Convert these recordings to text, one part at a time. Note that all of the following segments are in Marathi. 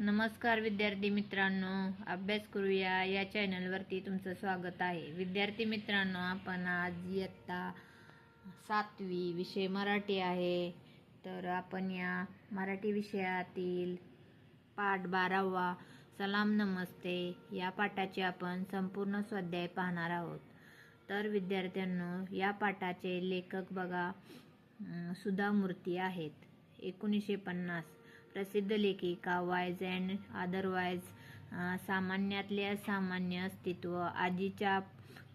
नमस्कार विद्यार्थी मित्रांनो अभ्यास करूया या चॅनलवरती तुमचं स्वागत आहे. विद्यार्थी मित्रांनो आपण आज इयत्ता सातवी विषय मराठी आहे. तर आपण या मराठी विषयातील पाठ बारावा सलाम नमस्ते या पाठाचे आपण संपूर्ण स्वाध्याय पाहणार आहोत. तर विद्यार्थ्यांनो या पाठाचे लेखक बघा सुधा मूर्ती आहेत. एकोणीसशे पन्नास. प्रसिद्ध लेखिका वाईज अँड अदरवाईज सामान्यातले सामान्य अस्तित्व आजीच्या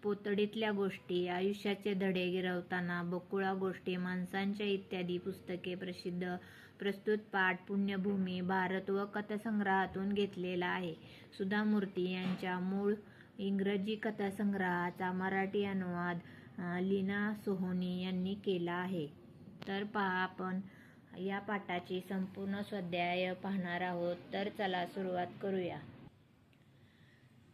पोतडीतल्या गोष्टी आयुष्याचे धडे गिरवताना बकुळा गोष्टी माणसांच्या इत्यादी पुस्तके प्रसिद्ध प्रस्तुत पाठ पुण्यभूमी भारत व कथासंग्रहातून घेतलेला आहे. सुधा मूर्ती यांच्या मूळ इंग्रजी कथासंग्रहाचा मराठी अनुवाद लीना सोहोनी यांनी केला आहे. तर पहा आपण या पाठाची संपूर्ण स्वाध्याय पाहणार आहोत. तर चला सुरुवात करूया.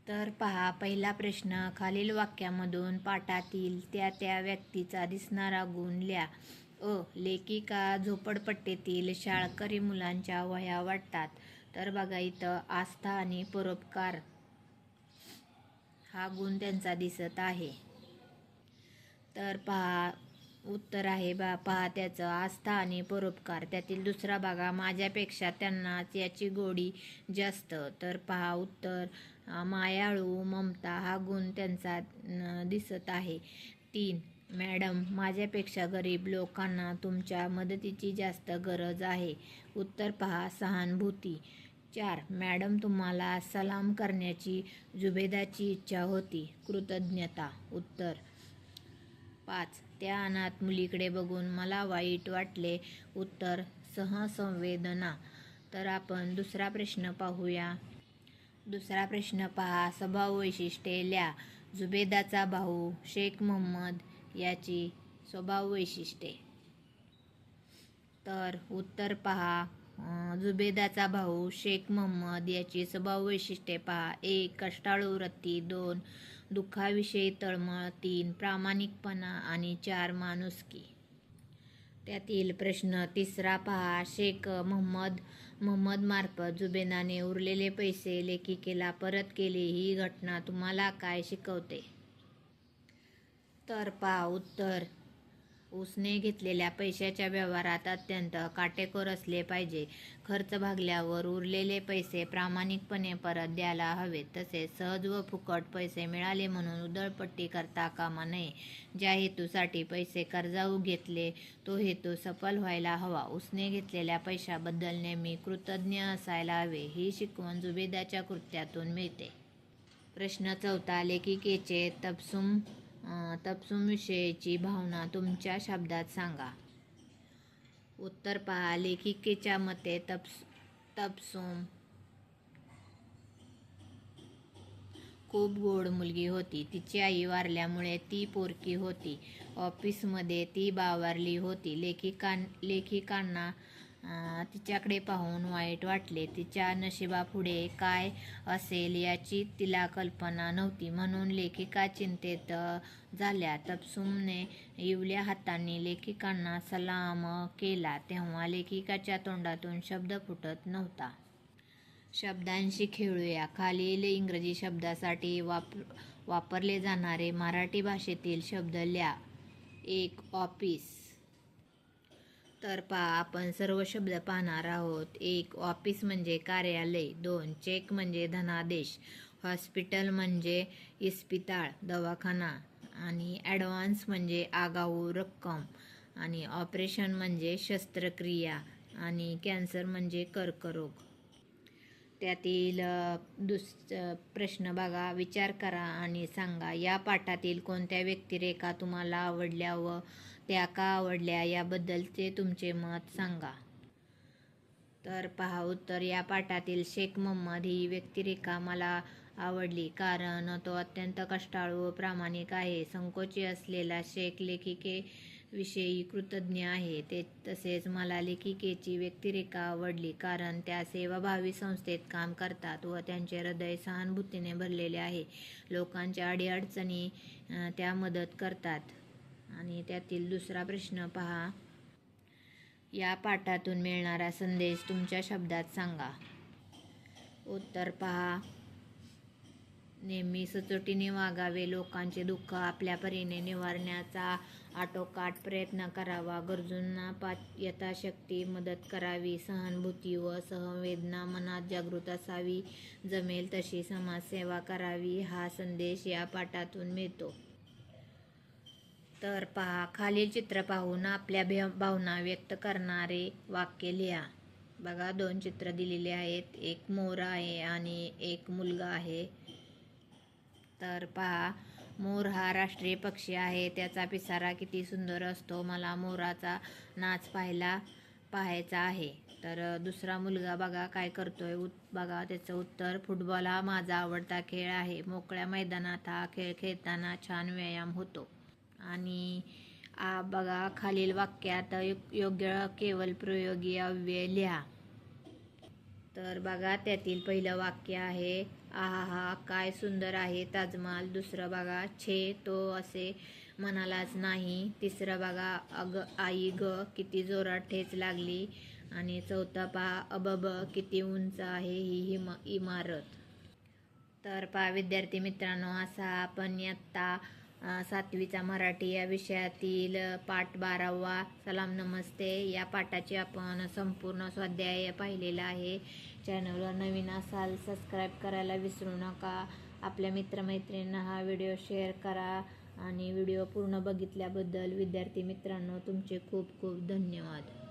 तर पहा पहिला प्रश्न. खालील वाक्यामधून पाठातील त्या त्या व्यक्तीचा दिसणारा गुण लिहा. अ. लेखिका झोपडपट्टीतील शाळकरी मुलांच्या वह्या वाटतात. तर बघा इथं आस्था आणि परोपकार. हा गुण त्यांचा दिसत आहे. तर पहा उत्तर आहे बा पहा त्याचं आस्था आणि परोपकार. त्यातील दुसरा भागा माझ्यापेक्षा त्यांनाच याची गोडी जास्त. तर पहा उत्तर मायाळू ममता हा गुण त्यांचा दिसत आहे. तीन मॅडम माझ्यापेक्षा गरीब लोकांना तुमच्या मदतीची जास्त गरज आहे. उत्तर पहा सहानुभूती. चार मॅडम तुम्हाला सलाम करण्याची जुबेदाची इच्छा होती. कृतज्ञता. उत्तर पाच. त्या अनाथ मुलीकडे बघून मला वाईट वाटले. उत्तर सहसंवेदना. तर आपण दुसरा प्रश्न पाहूया. दुसरा प्रश्न पहा. स्वभाव वैशिष्ट्ये लिहा जुबेदाचा भाऊ शेख मोहम्मद याची स्वभाव वैशिष्ट्ये तर उत्तर पहा. जुबेदाचा भाऊ शेख मोहम्मद याची स्वभाव वैशिष्ट्ये पहा. एक कष्टाळू वृत्ती दोन दुःखाविषयी तळमळ. तीन प्रामाणिकपणा. आणि चार माणुसकी. त्यातील प्रश्न तिसरा पहा. शेख मोहम्मद महम्मद मार्फत जुबेदाने उरलेले पैसे लेखिकेला परत केले. ही घटना तुम्हाला काय शिकवते? तर पहा उत्तर. उसने घेतलेल्या पैशाच्या व्यवहारात अत्यंत काटेकोर असले पाहिजे. खर्च भागल्यावर उरलेले पैसे प्रामाणिकपणे परत द्यायला हवेत. तसेच सहज व फुकट पैसे मिळाले म्हणून उदळपट्टी करता कामा नये. ज्या हेतूसाठी पैसे कर्जाऊ घेतले तो हेतू सफल व्हायला हवा. उसने घेतलेल्या पैशाबद्दल नेहमी कृतज्ञ असायला हवे ही शिकवण जुबेदाच्या कृत्यातून मिळते. प्रश्न चौथा लेखिकेचे तपसुम तपसुमविषयीची भावना तुमच्या शब्दात सांगा. उत्तर पहा. लेखिकेच्या मते तपस तपसुम खूप गोड मुलगी होती. तिची आई वारल्यामुळे ती पोरकी होती. ऑफिसमध्ये ती बावारली होती. लेखिकां लेखिकांना तिच्याकडे पाहून वाईट वाटले. तिच्या नशिबापुढे काय असेल याची तिला कल्पना नव्हती. म्हणून लेखिका चिंतेत झाल्या. तपसुमने इवल्या हातांनी लेखिकांना सलाम केला. तेव्हा लेखिकाच्या तोंडातून शब्द फुटत नव्हता. शब्दांशी खेळूया. खालील इंग्रजी शब्दासाठी वाप वापरले जाणारे मराठी भाषेतील शब्द लिहा एक ऑफिस. तर पहा आपण सर्व शब्द पाहणार आहोत. एक ऑफिस म्हणजे कार्यालय. दोन चेक म्हणजे धनादेश. हॉस्पिटल म्हणजे इस्पिताळ दवाखाना. आणि ॲडव्हान्स म्हणजे आगाऊ रक्कम. आणि ऑपरेशन म्हणजे शस्त्रक्रिया. आणि कॅन्सर म्हणजे कर्करोग. त्यातील दुस प्रश्न बघा विचार करा आणि सांगा या पाठातील कोणत्या व्यक्तिरेखा तुम्हाला आवडल्या व त्या का आवडल्या याबद्दलचे तुमचे मत सांगा. तर पहा उत्तर या पाठातील शेख मोहम्मद ही व्यक्तिरेखा मला आवडली कारण तो अत्यंत कष्टाळू व प्रामाणिक आहे. संकोची असलेला शेख लेखिके विषयी कृतज्ञ आहे. ते तसेच मला लेखिकेची व्यक्तिरेखा आवडली कारण त्या सेवाभावी संस्थेत काम करतात व त्यांचे हृदय सहानुभूतीने भरलेले आहे. लोकांच्या अडीअडचणी त्या मदत करतात. आणि त्यातील दुसरा प्रश्न पहा. या पाठातून मिळणारा संदेश तुमच्या शब्दात सांगा. उत्तर पहा. नेहमी सचोटीने वागावे. लोकांचे दुःख आपल्या परीने निवारण्याचा आटोकाट प्रयत्न करावा. गरजूंना पा यथाशक्ती मदत करावी. सहानुभूती व सहवेदना मनात जागृत असावी. जमेल तशी समाजसेवा करावी. हा संदेश या पाठातून मिळतो. तर पहा खालील चित्र पाहून आपल्या भे- भावना व्यक्त करणारे वाक्य लिहा. बघा दोन चित्र दिलेले आहेत. एक मोर आहे आणि एक मुलगा आहे. तर पहा मोर हा राष्ट्रीय पक्षी आहे. त्याचा पिसारा किती सुंदर असतो. मला मोराचा नाच पाहायला पाहायचा आहे. तर दुसरा मुलगा बघा काय करतोय. उत- बघा त्याचं उत्तर फुटबॉल हा माझा आवडता खेळ आहे. मोकळ्या मैदानात हा खेळ खेळताना छान व्यायाम होतो. आणि आ बघा खालील वाक्यात योग्य केवळ प्रयोगी अव्यय लिहा. तर बघा त्यातील पहिलं वाक्य आहे आहा हा काय सुंदर आहे ताजमहाल. दुसरं बघा छे तो असे म्हणालाच नाही. तिसरं बघा अग आई ग किती जोरात ठेच लागली. आणि चौथा पहा अबब किती उंच आहे ही हिम इमारत. तर पहा विद्यार्थी मित्रांनो असा आपण आत्ता सातवीचा मराठी या विषयातील पाठ बारावा सलाम नमस्ते या पाठाचे आपण संपूर्ण स्वाध्याय पाहिलेला आहे. चॅनलवर नवीन असाल सबस्क्राईब करायला विसरू नका. आपल्या मित्रमैत्रिणींना हा व्हिडिओ शेअर करा आणि व्हिडिओ पूर्ण बघितल्याबद्दल विद्यार्थी मित्रांनो तुमचे खूप खूप धन्यवाद.